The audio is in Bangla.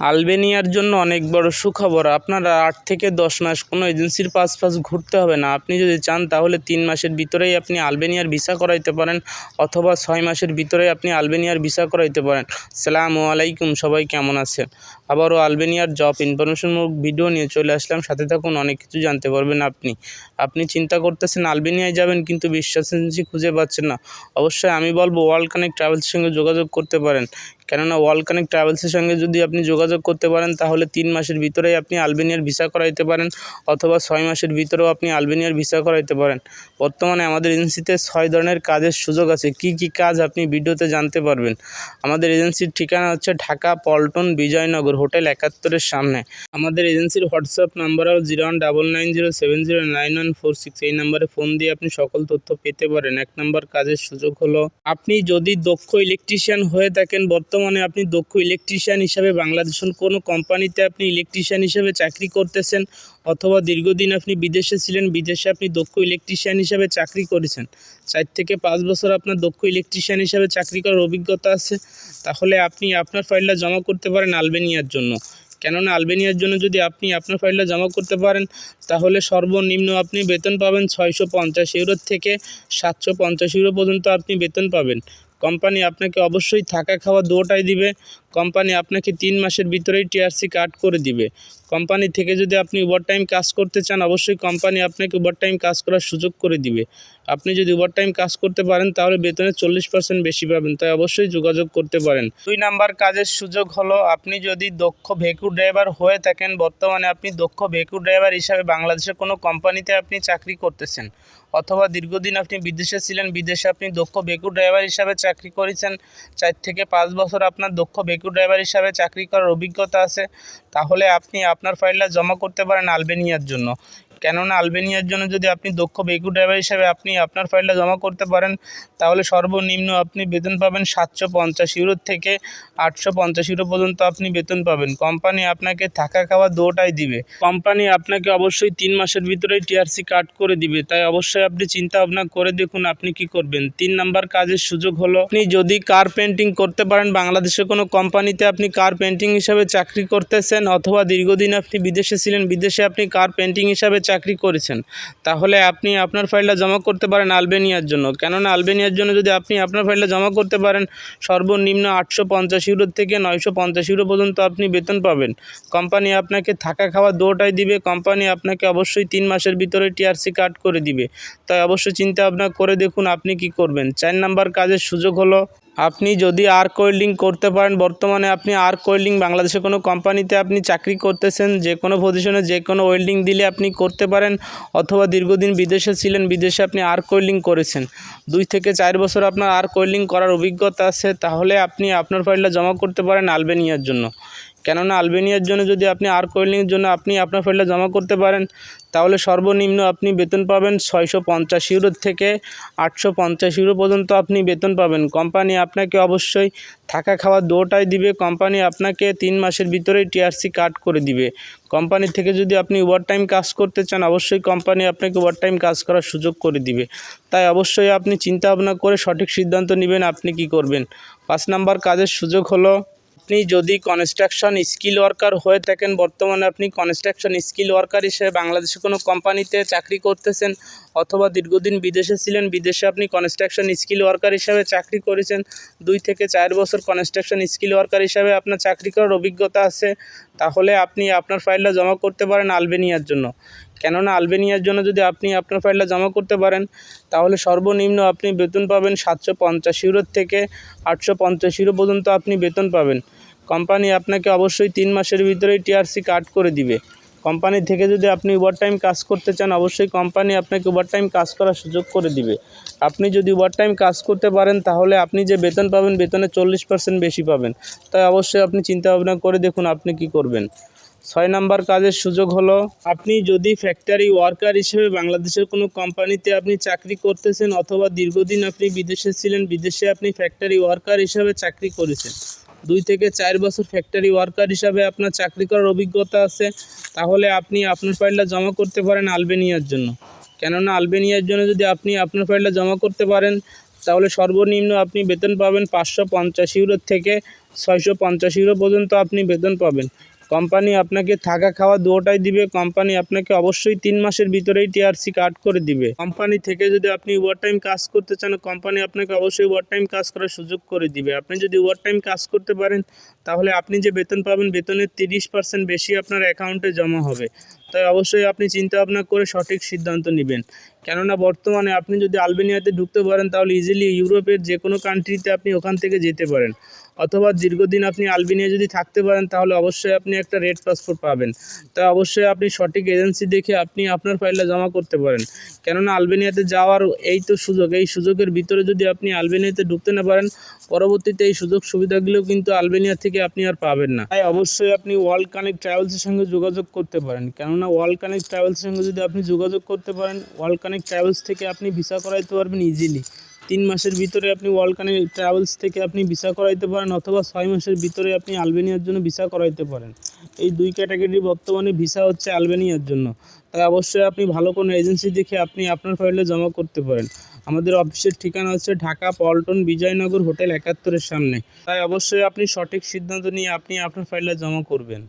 আলবেনিয়ার জন্য অনেক বড় সুখবর। আপনারা আট থেকে দশ মাস কোনো এজেন্সির পাস পাস ঘুরতে হবে না। আপনি যদি চান, তাহলে তিন মাসের ভিতরেই আপনি আলবেনিয়ার ভিসা করাইতে পারেন অথবা ছয় মাসের ভিতরেই আপনি আলবেনিয়ার ভিসা করাইতে পারেন। সালামু আলাইকুম, সবাই কেমন আছেন? আবারও আলবেনিয়ার জব ইনফরমেশনমূলক ভিডিও নিয়ে চলে আসলাম। সাথে থাকুন, অনেক কিছু জানতে পারবেন আপনি। আপনি চিন্তা করতেছেন, আলবেনিয়ায় যাবেন, কিন্তু বিশ্বাস এজেন্সি খুঁজে পাচ্ছেন না। অবশ্যই আমি বলব, ওয়ার্ল্ড কানেক্ট ট্রাভেলসের সঙ্গে যোগাযোগ করতে পারেন। কেননা ওয়ার্ল্ড কানেক্ট ট্রাভেলসের সঙ্গে যদি আপনি যোগাযোগ করতে পারেন, তাহলে তিন মাসের ভিতরেই আপনি আলবেনিয়ার ভিসা করাইতে পারেন অথবা ছয় মাসের ভিতরেও আপনি আলবেনিয়ার ভিসা করাইতে পারেন। বর্তমানে আমাদের এজেন্সিতে ছয় ধরনের কাজের সুযোগ আছে। কি কি কাজ আপনি ভিডিওতে জানতে পারবেন? আমাদের এজেন্সির ঠিকানা হচ্ছে ঢাকা পল্টন বিজয়নগর, হোটেল একাত্তরের সামনে। আমাদের এজেন্সির হোয়াটসঅ্যাপ নাম্বার হল zero one double nine zero seven zero nine one four six. এই নাম্বারে ফোন দিয়ে আপনি সকল তথ্য পেতে পারেন। এক নম্বর কাজের সুযোগ হলো, আপনি যদি দক্ষ ইলেকট্রিশিয়ান হয়ে থাকেন বর্তমানে আপনি দক্ষ ইলেকট্রিশিয়ান হিসাবে বাংলাদেশের কোনো কোম্পানিতে আপনি ইলেকট্রিশিয়ান হিসাবে চাকরি করতেছেন অথবা দীর্ঘদিন আপনি বিদেশে ছিলেন, বিদেশে আপনি দক্ষ ইলেকট্রিশিয়ান হিসাবে চাকরি করেছেন। চার থেকে পাঁচ বছর আপনার দক্ষ ইলেকট্রিশিয়ান হিসাবে চাকরি করার অভিজ্ঞতা আছে, তাহলে আপনি আপনার ফাইলটা জমা করতে পারেন আলবেনিয়ার জন্য। কেননা আলবেনিয়ার জন্য যদি আপনি আপনার ফাইলটা জমা করতে পারেন, তাহলে সর্বনিম্ন আপনি বেতন পাবেন ছয়শো পঞ্চাশ ইউরোর থেকে সাতশো পঞ্চাশ ইউরো পর্যন্ত আপনি বেতন পাবেন। কোম্পানি আপনাকে অবশ্যই থাকা খাওয়া দুটাই দিবে। কোম্পানি আপনাকে তিন মাসের ভিতরেই টিআরসি কাট করে দিবে। কোম্পানি থেকে যদি আপনি ওভারটাইম কাজ করতে চান, অবশ্যই কোম্পানি আপনাকে ওভারটাইম কাজ করার সুযোগ করে দিবে। আপনি যদি ওভারটাইম কাজ করতে পারেন, তাহলে বেতনের চল্লিশ পার্সেন্ট বেশি পাবেন। তাই অবশ্যই যোগাযোগ করতে পারেন। দুই নাম্বার কাজের সুযোগ হলো, আপনি যদি দক্ষ ভেকু ড্রাইভার হয়ে থাকেন, বর্তমানে আপনি দক্ষ ভেকু ড্রাইভার হিসাবে বাংলাদেশের কোনো কোম্পানিতে আপনি চাকরি করতেছেন। অথবা দীর্ঘদিন আপনি বিদেশে ছিলেন, বিদেশে আপনি দক্ষ বেকু ড্রাইভার হিসাবে চাকরি করেছেন, চার থেকে পাঁচ বছর আপনার দক্ষ বেকু ড্রাইভার হিসাবে চাকরি করার অভিজ্ঞতা আছে, তাহলে আপনি আপনার ফাইলটা জমা করতে পারেন আলবেনিয়ার জন্য। কেননা আলবেনিয়ার জন্য যদি আপনি দক্ষ বেকু ড্রাইভার হিসাবে আপনি আপনার ফাইলটা জমা করতে পারেন, তাহলে সর্বনিম্ন আপনি বেতন পাবেন সাতশো পঞ্চাশ ইউরো থেকে আটশো পঞ্চাশ ইউরো পর্যন্ত আপনি বেতন পাবেন। কোম্পানি আপনাকে থাকা খাওয়া দুটাই দিবে। কোম্পানি আপনাকে অবশ্যই তিন মাসের ভিতরেই টিআরসি কাট করে দিবে। তাই অবশ্যই আপনি চিন্তা ভাবনা করে দেখুন আপনি কি করবেন। তিন নাম্বার কাজের সুযোগ হলো, আপনি যদি কার পেন্টিং করতে পারেন বাংলাদেশের কোনো কোম্পানিতে আপনি কার পেন্টিং হিসাবে চাকরি করতেছেন, অথবা দীর্ঘদিন আপনি বিদেশে ছিলেন, বিদেশে আপনি কার পেন্টিং হিসাবে চাকরি করেছেন, তাহলে আপনি আপনার ফাইলটা জমা করতে পারেন আলবেনিয়ার জন্য। কেননা আলবেনিয়ার জন্য যদি আপনি আপনার ফাইলটা জমা করতে পারেন, সর্বনিম্ন আটশো পঞ্চাশ ইউরো থেকে নয়শো পঞ্চাশ ইউরো পর্যন্ত আপনি বেতন পাবেন। কোম্পানি আপনাকে থাকা খাওয়া দুটাই দিবে কোম্পানি আপনাকে অবশ্যই তিন মাসের ভিতরে টিআরসি কাট করে দিবে। তাই অবশ্যই চিন্তা ভাবনা করে দেখুন আপনি কি করবেন। চার নাম্বার কাজের সুযোগ হলো আপনি যদি আর ওয়েল্ডিং করতে পারেন, বর্তমানে আপনি আর্ক ওয়েল্ডিং বাংলাদেশের কোনো কোম্পানিতে আপনি চাকরি করতেছেন, যে কোনো পজিশনে যে কোনো ওয়েল্ডিং দিলে আপনি করতে পারেন, অথবা দীর্ঘদিন বিদেশে ছিলেন, বিদেশে আপনি আর্ক ওয়েল্ডিং করেছেন। দুই থেকে চার বছর আপনার আর ওয়েল্ডিং করার অভিজ্ঞতা আছে, তাহলে আপনি আপনার ফাইলটা জমা করতে পারেন আলবেনিয়ার জন্য। কেননা আলবেনিয়ার জন্য যদি আপনি আর্ক ওয়েল্ডিংয়ের জন্য আপনি আপনার ফাইলটা জমা করতে পারেন, তাহলে সর্বনিম্ন আপনি বেতন পাবেন ছয়শো পঞ্চাশ ইউরো থেকে আটশো পঞ্চাশ ইউরো পর্যন্ত আপনি বেতন পাবেন। কোম্পানি আপনাকে অবশ্যই থাকা খাওয়া দুটাই দিবে। কোম্পানি আপনাকে তিন মাসের ভিতরেই টিআরসি কাট করে দিবে। কোম্পানি থেকে যদি আপনি ওভারটাইম কাজ করতে চান, অবশ্যই কোম্পানি আপনাকে ওভারটাইম কাজ করার সুযোগ করে দিবে। তাই অবশ্যই আপনি চিন্তা ভাবনা করে সঠিক সিদ্ধান্ত নেবেন, আপনি কি করবেন। পাঁচ নাম্বার কাজের সুযোগ হলো আপনি যদি কনস্ট্রাকশন স্কিল ওয়ার্কার হয়ে থাকেন, বর্তমানে আপনি কনস্ট্রাকশন স্কিল ওয়ার্কার হিসেবে বাংলাদেশে কোনো কোম্পানিতে চাকরি করতেছেন অথবা দীর্ঘদিন বিদেশে ছিলেন, বিদেশে আপনি কনস্ট্রাকশন স্কিল ওয়ার্কার হিসাবে চাকরি করেছেন, দুই থেকে চার বছর কনস্ট্রাকশন স্কিল ওয়ার্কার হিসাবে আপনার চাকরি করার অভিজ্ঞতা আছে, তাহলে আপনি আপনার ফাইলটা জমা করতে পারেন আলবেনিয়ার জন্য। কেননা আলবেনিয়ার জন্য যদি আপনি আপনার ফাইলটা জমা করতে পারেন, তাহলে সর্বনিম্ন আপনি বেতন পাবেন সাতশো পঞ্চাশ ইউরোর থেকে আটশো পঞ্চাশ ইউরো পর্যন্ত আপনি বেতন পাবেন। কোম্পানি আপনাকে অবশ্যই তিন মাসের ভিতরেই টিআরসি কাট করে দিবে। কোম্পানি থেকে যদি আপনি ওভার টাইম কাজ করতে চান, অবশ্যই কোম্পানি আপনাকে ওভার টাইম কাজ করার সুযোগ করে দিবে। আপনি যদি ওভার টাইম কাজ করতে পারেন, তাহলে আপনি যে বেতন পাবেন বেতনের চল্লিশ পার্সেন্ট বেশি পাবেন। তাই অবশ্যই আপনি চিন্তা ভাবনা করে দেখুন আপনি কি করবেন। ছয় নাম্বার কাজের সুযোগ হলো, আপনি যদি ফ্যাক্টরি ওয়ার্কার হিসেবে বাংলাদেশের কোনো কোম্পানিতে আপনি চাকরি করতেছেন অথবা দীর্ঘদিন আপনি বিদেশে ছিলেন, বিদেশে আপনি ফ্যাক্টরি ওয়ার্কার হিসেবে চাকরি করেছেন। দুই থেকে চার বছর ফ্যাক্টরি ওয়ার্কার হিসাবে আপনার চাকরি করার অভিজ্ঞতা আছে। তাহলে আপনি আপনার ফাইলটা জমা করতে পারেন আলবেনিয়ার জন্য। কেননা আলবেনিয়ার জন্য যদি আপনি আপনার ফাইলটা জমা করতে পারেন, তাহলে সর্বনিম্ন আপনি বেতন পাবেন পাঁচশো পঞ্চাশ ইউরোর থেকে ছয়শো পঞ্চাশ ইউরো পর্যন্ত আপনি বেতন পাবেন। কোম্পানি আপনাকে থাকা খাওয়া দুটোটাই দিবে, কোম্পানি আপনাকে অবশ্যই তিন মাসের ভিতরেই টিআরসি কার্ড করে দিবে। কোম্পানি থেকে যদি আপনি ওভার টাইম কাজ করতে চান, কোম্পানি আপনাকে অবশ্যই ওভার টাইম কাজ করার সুযোগ করে দিবে। আপনি যদি ওভার টাইম কাজ করতে পারেন, তাহলে আপনি যে বেতন পাবেন, বেতনের তিরিশ পার্সেন্ট বেশি আপনার অ্যাকাউন্টে জমা হবে। তাই অবশ্যই আপনি চিন্তা ভাবনা করে সঠিক সিদ্ধান্ত নেবেন। কেননা বর্তমানে আপনি যদি আলবেনিয়াতে ঢুকতে পারেন, তাহলে ইজিলি ইউরোপের যে কোনো কান্ট্রিতে আপনি ওখান থেকে যেতে পারেন। অথবা দীর্ঘদিন আপনি আলবেনিয়া যদি থাকতে পারেন, তাহলে অবশ্যই আপনি একটা রেড পাসপোর্ট পাবেন। তাই অবশ্যই আপনি সঠিক এজেন্সি দেখে আপনি আপনার ফাইলটা জমা করতে পারেন। কেননা আলবেনিয়াতে যাওয়ার এই তো সুযোগ, এই সুযোগের ভিতরে যদি আপনি আলবেনিয়াতে ঢুকতে না পারেন, পরবর্তীতে এই সুযোগ সুবিধাগুলো কিন্তু আলবেনিয়া থেকে আপনি আর পাবেন না। তাই অবশ্যই আপনি ওয়ার্ল্ড কানেক্ট ট্রাভেলসের সঙ্গে যোগাযোগ করতে পারেন। কেননা ওয়ার্ল্ড কানেক্ট ট্রাভেলসের সঙ্গে যদি আপনি যোগাযোগ করতে পারেন ওয়ার্ল্ড কানেক্ট ট্রাভেলস থেকে আপনি ভিসা করাইতে পারবেন ইজিলি তিন মাসের ভিতরে আপনি ওয়ার্ল্ড কানেক্ট ট্রাভেলস থেকে আপনি ভিসা করাইতে পারেন অথবা ছয় মাসের ভিতরে আপনি আলবেনিয়ার জন্য ভিসা করাইতে পারেন। এই দুই ক্যাটাগরি বর্তমানে ভিসা হচ্ছে আলবেনিয়ার জন্য। তাই অবশ্যই আপনি ভালো কোনো এজেন্সি দেখে আপনি আপনার ফাইলটা জমা করতে পারেন। আমাদের অফিসের ঠিকানা হচ্ছে ঢাকা পল্টন বিজয়নগর হোটেল একাত্তরের সামনে। তাই অবশ্যই আপনি সঠিক সিদ্ধান্ত নিয়ে আপনি আপনার ফাইলটা জমা করবেন।